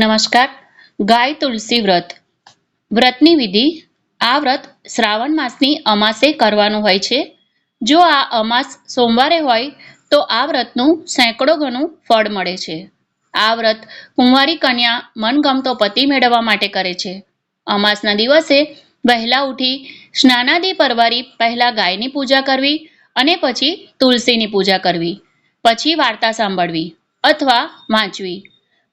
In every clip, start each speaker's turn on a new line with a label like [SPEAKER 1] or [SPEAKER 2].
[SPEAKER 1] નમસ્કાર. ગાય તુલસી વ્રત. વ્રતની વિધિ આ વ્રત શ્રાવણ માસની અમાસે કરવાનું હોય છે. જો આ અમાસ સોમવારે હોય, તો આ વ્રતનું સેંકડો ગણું ફળ મળે છે. આ વ્રત કુંવારી કન્યા મનગમતો પતિ મેળવવા માટે કરે છે. અમાસના દિવસે વહેલા ઉઠી સ્નાનાદિ પરવારી પહેલા ગાયની પૂજા કરવી અને પછી તુલસીની પૂજા કરવી, પછી વાર્તા સાંભળવી અથવા વાંચવી.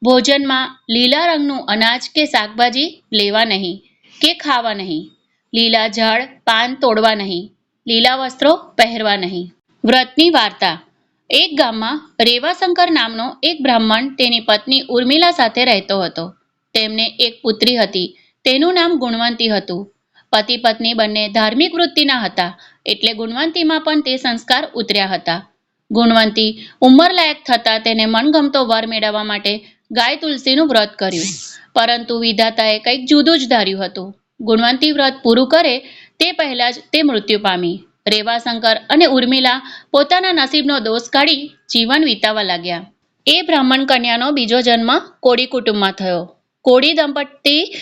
[SPEAKER 1] ભોજનમાં લીલા રંગનું અનાજ કે શાકભાજી લેવા નહીં કે ખાવા નહીં. લીલા ઝાડ પાન તોડવા નહીં. લીલા વસ્ત્રો પહેરવા નહીં. વ્રતની વાર્તા. એક ગામમાં રેવાશંકર નામનો એક બ્રાહ્મણ તેની પત્ની ઉર્મિલા સાથે રહેતો હતો. તેમને એક પુત્રી હતી. તેનું નામ ગુણવંતી હતું. પતિ પત્ની બંને ધાર્મિક વૃત્તિના હતા એટલે ગુણવંતીમાં પણ તે સંસ્કાર ઉતર્યા હતા. ગુણવંતી ઉંમરલાયક થતાં તેને મનગમતો વર મેળવવા માટે ગાય તુલસીનું વ્રત કર્યું. પરંતુ વિધાતાએ કંઈક જુદું જ ધાર્યું હતું. ગુણવંતી વ્રત પૂરું કરે તે પહેલા જ તે મૃત્યુ પામી. રેવાશંકર અને ઉર્મિલા પોતાના નસીબનો દોષ કાઢી જીવન વિતાવા લાગ્યા. એ બ્રાહ્મણ કન્યાનો બીજો જન્મ કોળી કુટુંબમાં થયો. કોળી દંપતી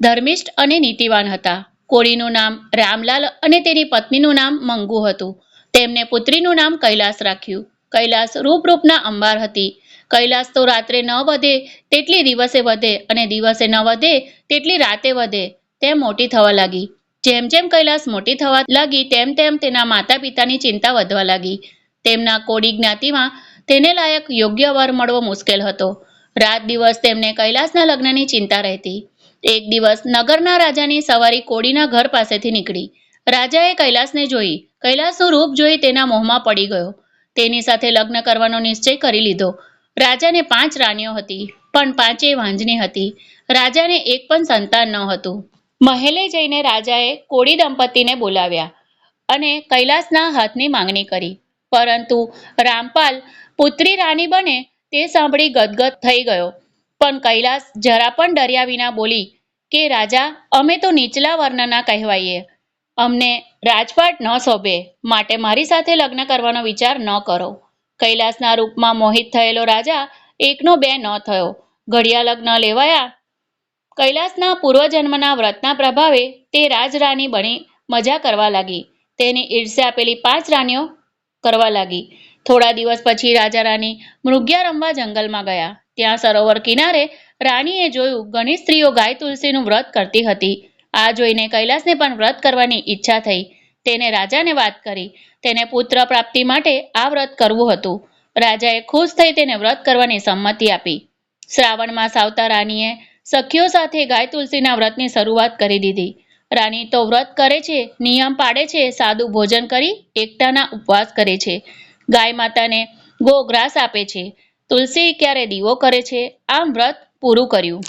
[SPEAKER 1] ધર્મિષ્ઠ અને નીતિવાન હતા. કોળીનું નામ રામલાલ અને તેની પત્નીનું નામ મંગુ હતું. તેમને પુત્રીનું નામ કૈલાસ રાખ્યું. કૈલાસ રૂપરૂપના અંબાર હતી. કૈલાસ તો રાત્રે ન વધે, તેટલી દિવસે વધે અને દિવસે ન વધે, તેટલી રાતે વધે, તેમ મોટી થવા લાગી. જેમ જેમ કૈલાસ મોટી થવા લાગી, તેમ તેમ તેના માતા પિતાની ચિંતા વધવા લાગી. તેમના કોડી જ્ઞાતિમાં તેને લાયક યોગ્ય વર મળવો મુશ્કેલ હતો. રાત દિવસ તેમને કૈલાસના લગ્નની ચિંતા રહેતી. એક દિવસ નગરના રાજાની સવારી કોડીના ઘર પાસેથી નીકળી. રાજાએ કૈલાસને જોઈ. કૈલાસનું રૂપ જોઈ તેના મોહમાં પડી ગયો. તેની સાથે લગ્ન કરવાનો નિશ્ચય કરી લીધો. રાજાને પાંચ રાણીઓ હતી, પણ પાંચેય વાંજની હતી. રાજાને એક પણ સંતાન ન હતું. મહેલે જઈને રાજાએ કોળી દંપતીને બોલાવ્યા અને કૈલાસના હાથની માંગણી કરી. પરંતુ રામપાલ પુત્રી રાણી બને તે સાંભળી ગદગદ થઈ ગયો. પણ કૈલાસ જરા પણ ડર્યા વિના બોલી કે, રાજા, અમે તો નીચલા વર્ણના કહેવાઈએ. અમને રાજપાટ ન શોભે. માટે મારી સાથે લગ્ન કરવાનો વિચાર ન કરો. કૈલાસના રૂપમાં મોહિત થયેલો રાજા એકનો બે ન થયો. ઘડિયા લગ્ન લેવાયા. કૈલાસના પૂર્વજન્મના વ્રતના પ્રભાવે તે રાજરાની બની મજા કરવા લાગી. તેની ઈર્ષ્યા આપેલી પાંચ રાણીઓ કરવા લાગી. થોડા દિવસ પછી રાજા રાણી મૃગ્યા રમવા જંગલમાં ગયા. ત્યાં સરોવર કિનારે રાણીએ જોયું ઘણી સ્ત્રીઓ ગાય તુલસીનું વ્રત કરતી હતી. આ જોઈને કૈલાસને પણ વ્રત કરવાની ઈચ્છા થઈ. તેને રાજાને વાત કરી. તેને પુત્ર પ્રાપ્તિ માટે આ વ્રત કરવું હતું. રાજાએ ખુશ થઈ તેને વ્રત કરવાની સંમતિ આપી. શ્રાવણમાં સાવતા રાણીએ સખીઓ સાથે ગાય તુલસીના વ્રતની શરૂઆત કરી દીધી. રાણી તો વ્રત કરે છે, નિયમ પાડે છે, સાદું ભોજન કરી, એકટાના ઉપવાસ કરે છે. ગાય માતાને ગોગ્રાસ આપે છે. તુલસી ક્યારે દીવો કરે છે, આમ વ્રત પૂરું કર્યું.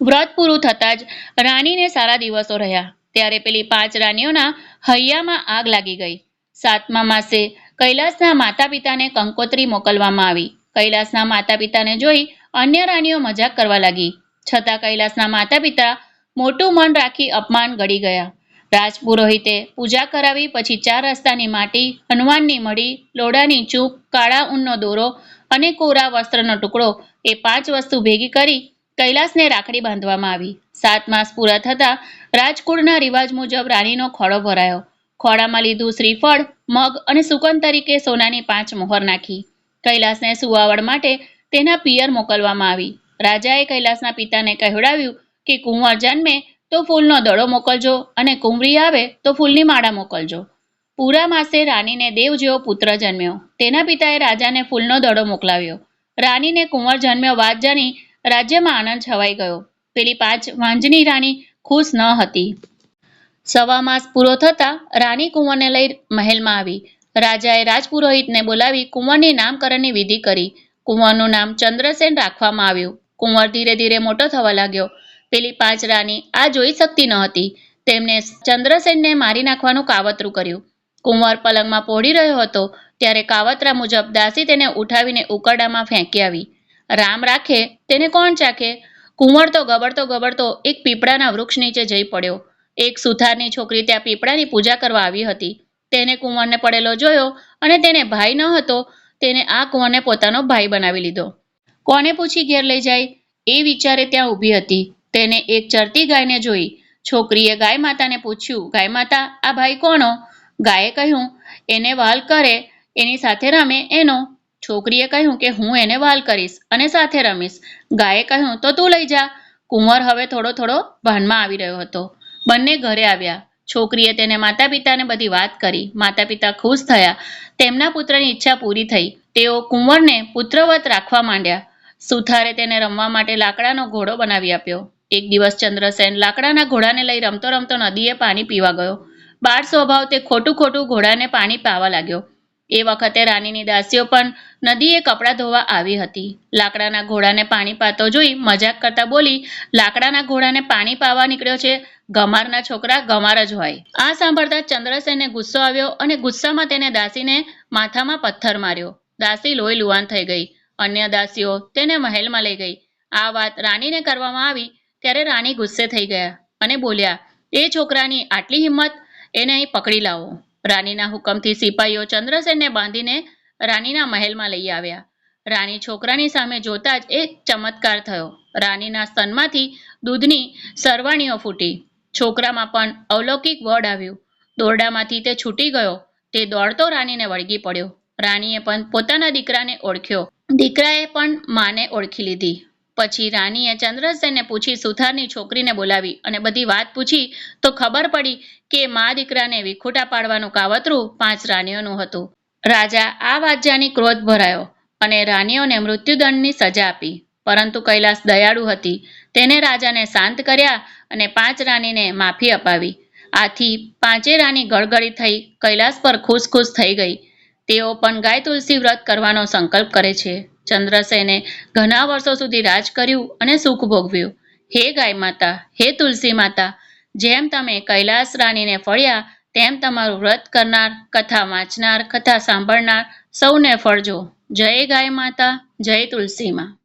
[SPEAKER 1] વ્રત પૂરું થતાં જ રાણીને સારા દિવસો રહ્યા. ત્યારે પેલી પાંચ રાણીઓના હૈયામાં આગ લાગી ગઈ. સાતમા માસે કૈલાસના માતા પિતાને કંકોત્રી મોકલવામાં આવી. કૈલાસના માતા પિતાને જોઈ અન્ય રાણીઓ મજાક કરવા લાગી. છતાં કૈલાસના માતા પિતા મોટું મન રાખી અપમાન ગળી ગયા. રાજપુરોહિતે પૂજા કરાવી પછી ચાર રસ્તાની માટી, હનુમાનની મળી, લોડાની ચૂપ, કાળા ઊનનો દોરો અને કોરા વસ્ત્રનો ટુકડો એ પાંચ વસ્તુ ભેગી કરી કૈલાસને રાખડી બાંધવામાં આવી. સાત માસ પૂરા થતાં રાજકુળના રિવાજ મુજબ રાણીનો ખોળો ભરાયો. ખોળામાં લીધું શ્રીફળ, મગ અને સુકન તરીકે સોનાની પાંચ મોહર નાખી. કૈલાસને સુવાવડ માટે તેના પિયર મોકલવામાં આવી. રાજાએ કૈલાસના પિતાને કહેવડાવ્યું કે, કુંવર જન્મે તો ફૂલનો દડો મોકલજો અને કુંવરી આવે તો ફૂલની માળા મોકલજો. પૂરા માસે રાણીને દેવ જેવો પુત્ર જન્મ્યો. તેના પિતાએ રાજાને ફૂલનો દડો મોકલાવ્યો. રાણીને કુંવર જન્મ્યો વાત જાણી રાજ્યમાં આનંદ છવાઈ ગયો. પેલી પાંચ વાંજની રાણી ખુશ ન હતી. સવા માસ પૂરો થતાં રાણી કુંવરને લઈ મહેલમાં આવી. રાજાએ રાજપુરોહિતને બોલાવી કુંવરની નામકરણની વિધિ કરી. કુંવરનું નામ ચંદ્રસેન રાખવામાં આવ્યું. કુંવર ધીરે ધીરે મોટો થવા લાગ્યો. પેલી પાંચ રાણી આ જોઈ શકતી ન હતી. તેમણે ચંદ્રસેનને મારી નાખવાનું કાવતરું કર્યું. કુંવર પલંગમાં પહોળી રહ્યો હતો, ત્યારે કાવતરા મુજબ દાસી તેને ઉઠાવીને ઉકરડામાં ફેંકી આવી. રામ રાખે, તેને કોણ ચાખે? કુંવર તો ગબડતો ગબડતો એક પીપળાના વૃક્ષ નીચે જઈ પડ્યો. એક સુથારની છોકરી ત્યાં પીપળાની પૂજા કરવા આવી હતી. તેને કુંવરને પડેલો જોયો અને તેને ભાઈ ન હતો, તેને આ કુંવરને પોતાનો ભાઈ બનાવી લીધો. કોને પૂછી ઘેર લઈ જાય? એ વિચારે ત્યાં ઊભી હતી. તેને એક ચરતી ગાયને જોઈ. છોકરીએ ગાય માતાને પૂછ્યું ગાય માતા આ ભાઈ કોનો? ગાયે કહ્યું, એને વાલ કરે, એની સાથે રમે, એનો. છોકરીએ કહ્યું કે હું એને વાલ કરીશ અને સાથે રમીશ. ગાયે કહ્યું, તો તું લઈ જા. કુંવર હવે થોડો થોડો ભાનમાં આવી રહ્યો હતો. બંને ઘરે આવ્યા. છોકરીએ તેને માતા પિતાને બધી વાત કરી. માતા પિતા ખુશ થયા. તેમના પુત્રની ઈચ્છા પૂરી થઈ. તેઓ કુંવરને પુત્રવત રાખવા માંડ્યા. સુથારે તેને રમવા માટે લાકડાનો ઘોડો બનાવી આપ્યો. એક દિવસ ચંદ્રસેન લાકડાના ઘોડાને લઈ રમતો રમતો નદીએ પાણી પીવા ગયો. બાળ સ્વભાવ તે ખોટું ખોટું ઘોડાને પાણી પાવા લાગ્યો. એ વખતે રાણીની દાસીઓ પણ નદીએ કપડાં ધોવા આવી હતી. લાકડાના ઘોડાને પાણી પાતો જોઈ મજાક કરતા બોલી, લાકડાના ઘોડાને પાણી પાવા નીકળ્યો છે? ગમારના છોકરા ગમાર જ હોય. આ સાંભળતા ચંદ્રસેનને ગુસ્સો આવ્યો અને ગુસ્સામાં તેને દાસીને માથામાં પથ્થર માર્યો. દાસી લોહી લુવાન થઈ ગઈ. અન્ય દાસીઓ તેને મહેલમાં લઈ ગઈ. આ વાત રાણીને કરવામાં આવી ત્યારે રાણી ગુસ્સે થઈ ગયા અને બોલ્યા, એ છોકરાની આટલી હિંમત, એને અહીં પકડી લાવો. રાણીના હુકમથી સિપાહીઓ ચંદ્રસેનને બાંધીને રાણીના મહેલમાં લઈ આવ્યા. રાણી છોકરાની સામે જોતા જ એક ચમત્કાર થયો. રાણીના સ્તનમાંથી દૂધની સરવાણીઓ ફૂટી. છોકરામાં પણ અલૌકિક વડ આવ્યું. દોરડામાંથી તે છૂટી ગયો. તે દોડતો રાણીને વળગી પડ્યો. રાણીએ પણ પોતાના દીકરાને ઓળખ્યો. દીકરાએ પણ માને ઓળખી લીધી. પછી રાણીએ ચંદ્રસેનને પૂછી સુથારની છોકરીને બોલાવી અને બધી વાત પૂછી તો ખબર પડી કે મા દીકરાને વિખૂટા પાડવાનું કાવતરું પાંચ રાણીઓનું હતું. રાજા આ વાત જાણી ક્રોધ ભરાયો અને રાણીઓને મૃત્યુદંડની સજા આપી. પરંતુ કૈલાસ દયાળુ હતી. તેને રાજાને શાંત કર્યા અને પાંચ રાણીને માફી અપાવી. આથી પાંચે રાણી ગળગળી થઈ કૈલાસ પર ખુશ ખુશ થઈ ગઈ. તેઓ પણ ગાય તુલસી વ્રત કરવાનો સંકલ્પ કરે છે. ચંદ્રસેને ઘણા વર્ષો સુધી રાજ કર્યું અને સુખ ભોગવ્યું. હે ગાય માતા, હે તુલસી માતા, જેમ તમે કૈલાસ રાણીને ફળ્યા, તેમ તમારું વ્રત કરનાર, કથા વાંચનાર, કથા સાંભળનાર સૌને ફળજો. જય ગાય માતા, જય તુલસી માં.